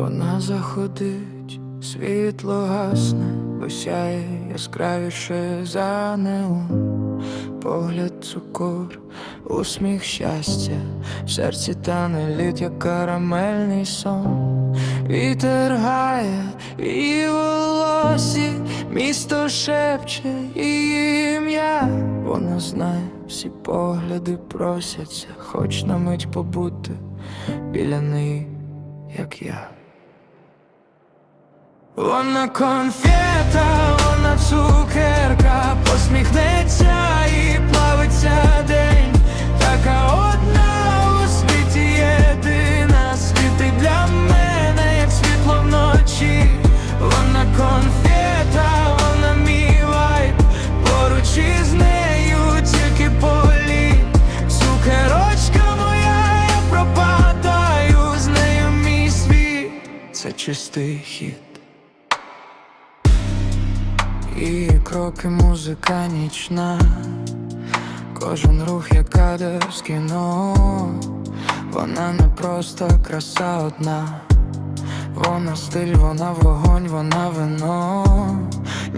Вона заходить, світло гасне, осяє яскравіше за неон Погляд цукор, усміх щастя, в серці тане лід, як карамельний сон. Вітер гає її волосі, місто шепче її ім'я. Вона знає, всі погляди просяться, хоч на мить побути біля неї, як я. Вона конфета, вона цукерка, посміхнеться і плавиться день. Така одна у світі єдина, світить для мене, як світло вночі. Вона конфета, вона мій вайб, поруч із нею тільки політ. Цукерочка моя, я пропадаю, з нею мій світ. Це чистий хід. І кроки музика нічна, кожен рух як кадр з кіно, вона не просто краса одна, вона стиль, вона вогонь, вона вино,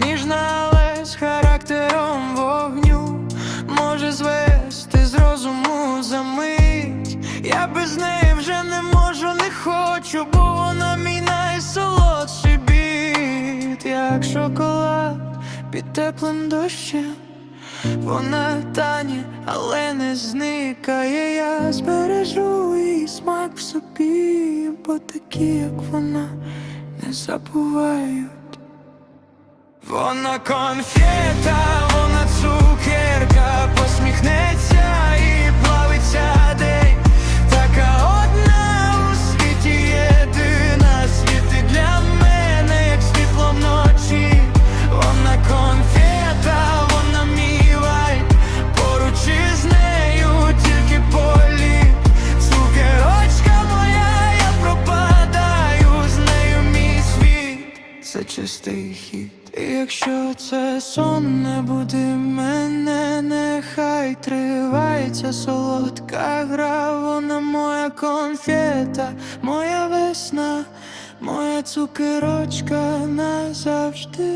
ніжна, але з характером вогню, може звести з розуму за мить. Я без неї вже не можу, не хочу, бо вона мій найсолодший біт, як шоколад під теплим дощем. Вона тані, але не зникає. Я збережу її смак в собі, бо такі, як вона, не забувають. Вона конфета, вона цукерка, посміхнеться чистий хід. І якщо це сон, не буде мене, нехай тривається солодка гра, вона моя конфета, моя весна, моя цукерочка назавжди.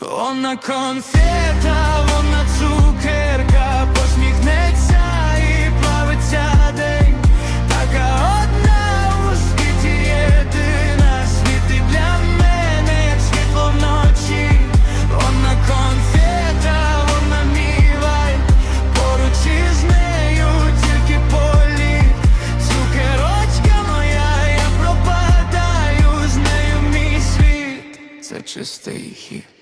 Вона конфета, моя, я пропадаю, з